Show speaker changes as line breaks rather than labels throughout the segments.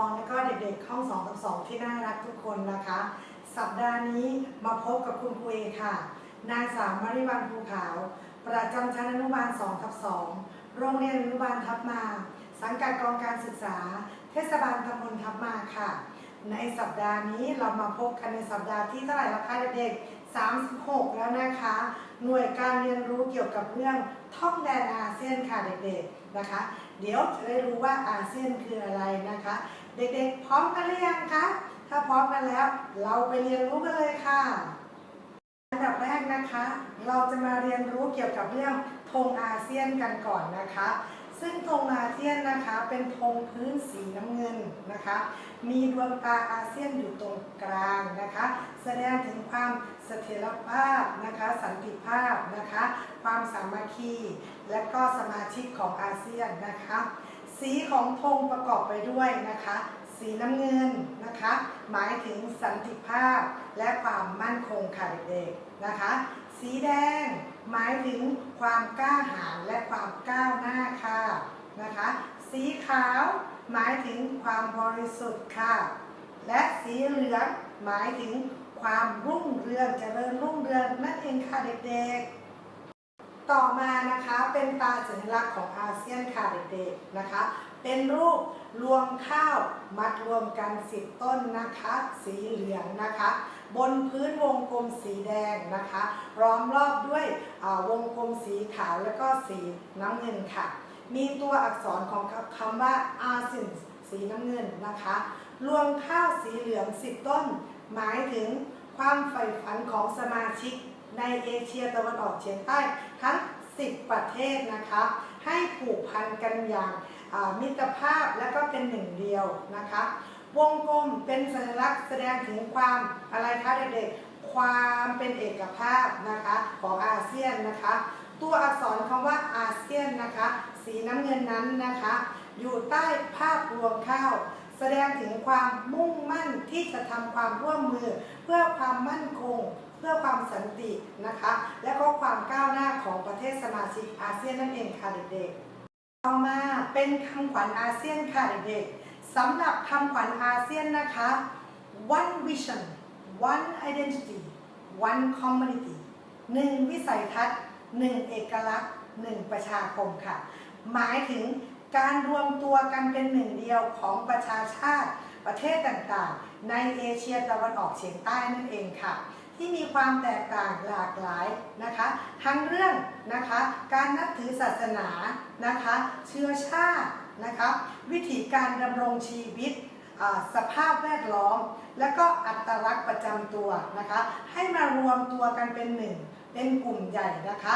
องและก็เด็กๆห้อง2กับ2ที่น่ารักทุกคนนะคะ สัปดาห์นี้มาพบกับคุณครูเอค่ะ นางสาวมาริวันภูขาว ประจำชั้นอนุบาล2ทับ2โรงเรียนอนุบาลทับมา สังกัดกองการศึกษา เทศบาลตำบลทับมาค่ะ ในสัปดาห์นี้เรามาพบกันในสัปดาห์ที่เท่าไหร่ล้วคะเด็กๆ 36 แล้วนะคะ หน่วยการเรียนรู้เกี่ยวกับเรื่องท่องแดนอาเซียนค่ะเด็กๆนะคะ เดี๋ยวจะได้รู้ว่าอาเซียนคืออะไรนะคะ เด็กๆ พร้อมกันหรือยังคะถ้าพร้อมกันแล้ว เราไปเรียนรู้กันเลยค่ะอันดับแรกนะคะ เราจะมาเรียนรู้เกี่ยวกับเรื่องธงอาเซียนกันก่อนนะคะ ซึ่งธงอาเซียนนะคะเป็นธงพื้นสีน้ำเงินนะคะ มีดวงตาอาเซียนอยู่ตรงกลางนะคะ แสดงถึงความเสถียรภาพนะคะ สันติภาพนะคะ ความสามัคคี และก็สมาชิกของอาเซียนนะคะ สีของธงประกอบไปด้วยนะคะ สีน้ำเงินนะคะ หมายถึงสันติภาพและความมั่นคงค่ะเด็กๆนะคะ สีแดง หมายถึงความกล้าหาญและความก้าวหน้าค่ะนะคะ สีขาวหมายถึงความบริสุทธิ์ค่ะ และสีเหลืองหมายถึงความรุ่งเรืองเจริญรุ่งเรืองนั่นเองค่ะเด็กๆ ต่อมานะคะเป็นตาสัญลักษณ์ของอาเซียนค่ะเด็กๆนะคะ เป็นรูปรวงข้าวมัดรวมกันสิบต้นนะคะ สีเหลืองนะคะ บนพื้นวงกลมสีแดงนะคะ ล้อมรอบด้วยวงกลมสีขาวและก็สีน้ำเงินค่ะ มีตัวอักษรของคำว่าอาเซียนสีน้ำเงินนะคะ รวงข้าวสีเหลืองสิบต้น หมายถึงความใฝ่ฝันของสมาชิกในเอเชียตะวันออกเฉียงใต้ทั้ง 10 ประเทศนะคะ ให้ผูกพันกันอย่างมิตรภาพและก็เป็นหนึ่งเดียวนะคะ วงกลมเป็นสัญลักษณ์แสดงถึงความอะไรคะเด็กๆ ความเป็นเอกภาพนะคะของอาเซียนนะคะ ตัวอักษรคำว่าอาเซียนนะคะ สีน้ำเงินนั้นนะคะ อยู่ใต้ภาพรวงข้าว แสดงถึงความมุ่งมั่นที่จะทำความร่วมมือ เพื่อความมั่นคงเพื่อความสันตินะคะ และก็ความก้าวหน้าของประเทศสมาชิกอาเซียนนั่นเองค่ะเด็กๆ ต่อมาเป็นคำขวัญอาเซียนค่ะเด็กๆ สำหรับคำขวัญอาเซียนนะคะ one vision one identity one community หนึ่งวิสัยทัศน์หนึ่งเอกลักษณ์หนึ่งประชาคมค่ะ หมายถึงการรวมตัวกันเป็นหนึ่งเดียวของประชาชาติประเทศต่างๆ ในเอเชียตะวันออกเฉียงใต้นั่นเองค่ะ ที่มีความแตกต่างหลากหลายนะคะ ทั้งเรื่องนะคะ การนับถือศาสนานะคะ เชื้อชาตินะคะ วิธีการดำรงชีวิตสภาพแวดล้อม และก็อัตลักษณ์ประจำตัวนะคะ ให้มารวมตัวกันเป็นหนึ่ง เป็นกลุ่มใหญ่นะคะ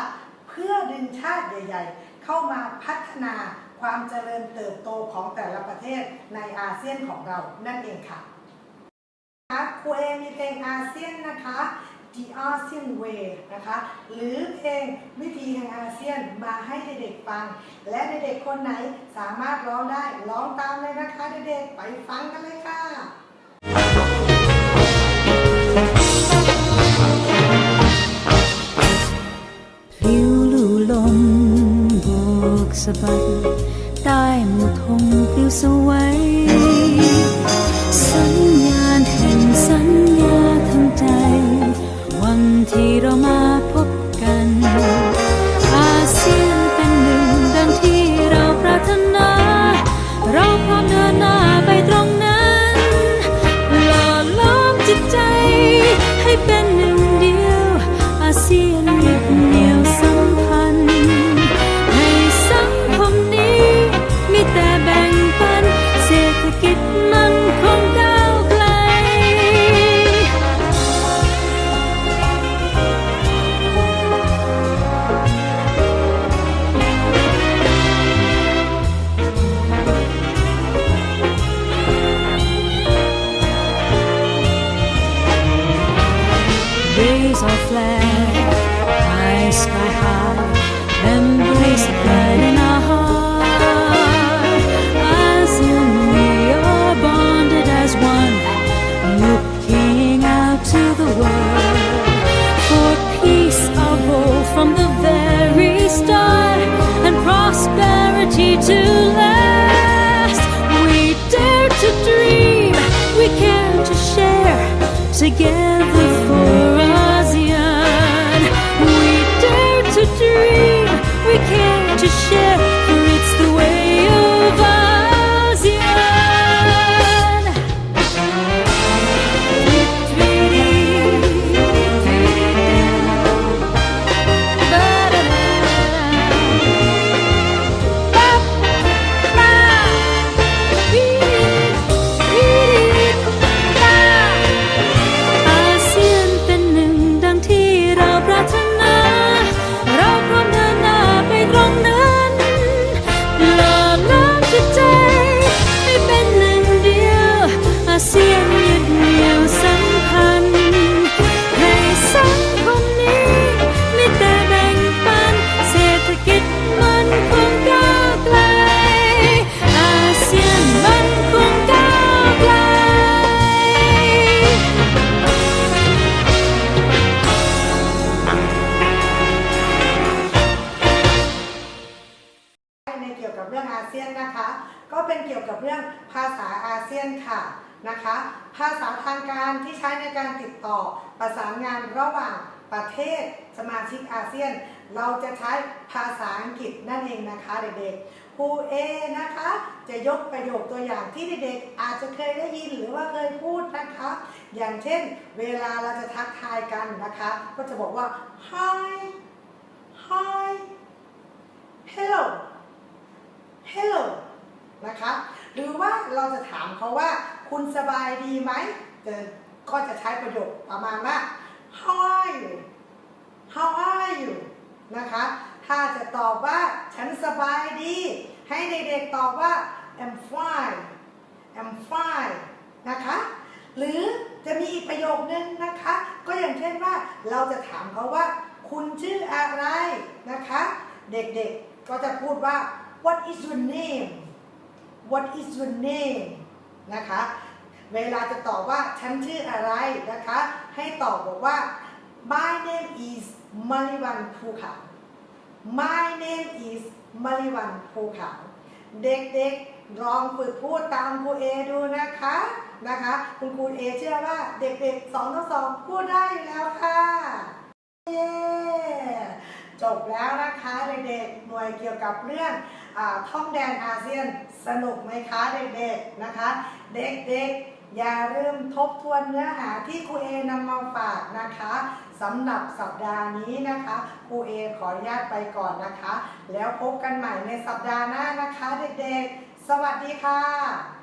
เพื่อดึงชาติใหญ่ ๆ เข้ามาพัฒนาความเจริญเติบโตของแต่ละประเทศในอาเซียนของเรานั่นเองค่ะะคะครูเอมีเพลงอาเซียนนะคะ The ASEAN Way นะคะ หรือเพลงวิธีแห่งอาเซียนมาให้เด็กๆฟัง และเด็กๆคนไหนสามารถร้องได้ร้องตามเลยนะคะเด็กๆไปฟังกันเลยค่ะ
ผิวลู่ลมโบกสะบัดใต้หมู่ธงปลิวสวย Our flag, high sky high, embrace the in our heart. As in we are bonded as one, looking out to the world. For peace our goal from the very start, and prosperity to last. We dare to dream, we care to share together. นะ
คะ ภาษาทางการที่ใช้ในการติดต่อประสานงานระหว่างประเทศสมาชิกอาเซียน เราจะใช้ภาษาอังกฤษนั่นเองนะคะเด็กๆครูเอนะคะ จะยกประโยคตัวอย่างที่เด็กๆอาจจะเคยได้ยินหรือว่าเคยพูดนะคะ อย่างเช่น เวลาเราจะทักทายกันนะคะ ก็จะบอกว่า hi hi hello hello นะคะ หรือว่าเราจะถามเขาว่า คุณสบายดีไหมเออก็จะใช้ประโยคประมาณว่า how are you how are you นะคะ ถ้าจะตอบว่าฉันสบายดี ให้เด็กๆตอบว่า I'm fine I'm fine นะคะ หรือจะมีอีกประโยคนึงนะคะ ก็อย่างเช่นว่าเราจะถามเขาว่า คุณชื่ออะไรนะคะ เด็กๆก็จะพูดว่า what is your name what is your name นะคะ เวลาจะตอบว่าฉันชื่ออะไรนะคะ ให้ตอบบอกว่า my name is มาริวันภูเขา my name is มาริวันภูเขา เด็กๆลองฝึกพูดตามครูเอดูนะคะนะคะ คุณครูเอเชื่อว่าเด็กๆสองต่อสองพูดได้อยู่แล้วค่ะ เย้ จบแล้วนะคะเด็กๆหน่วยเกี่ยวกับเรื่องอท่องแดนอาเซียนสนุกไหมคะเด็กๆนะคะ เด็กๆ อย่าลืมทบทวนเนื้อหาที่ครูเอนำมาฝากนะคะสำหรับสัปดาห์นี้นะคะครูเอขออนุญาตไปก่อนนะคะ แล้วพบกันใหม่ในสัปดาห์หน้านะคะ เด็กๆ สวัสดีค่ะ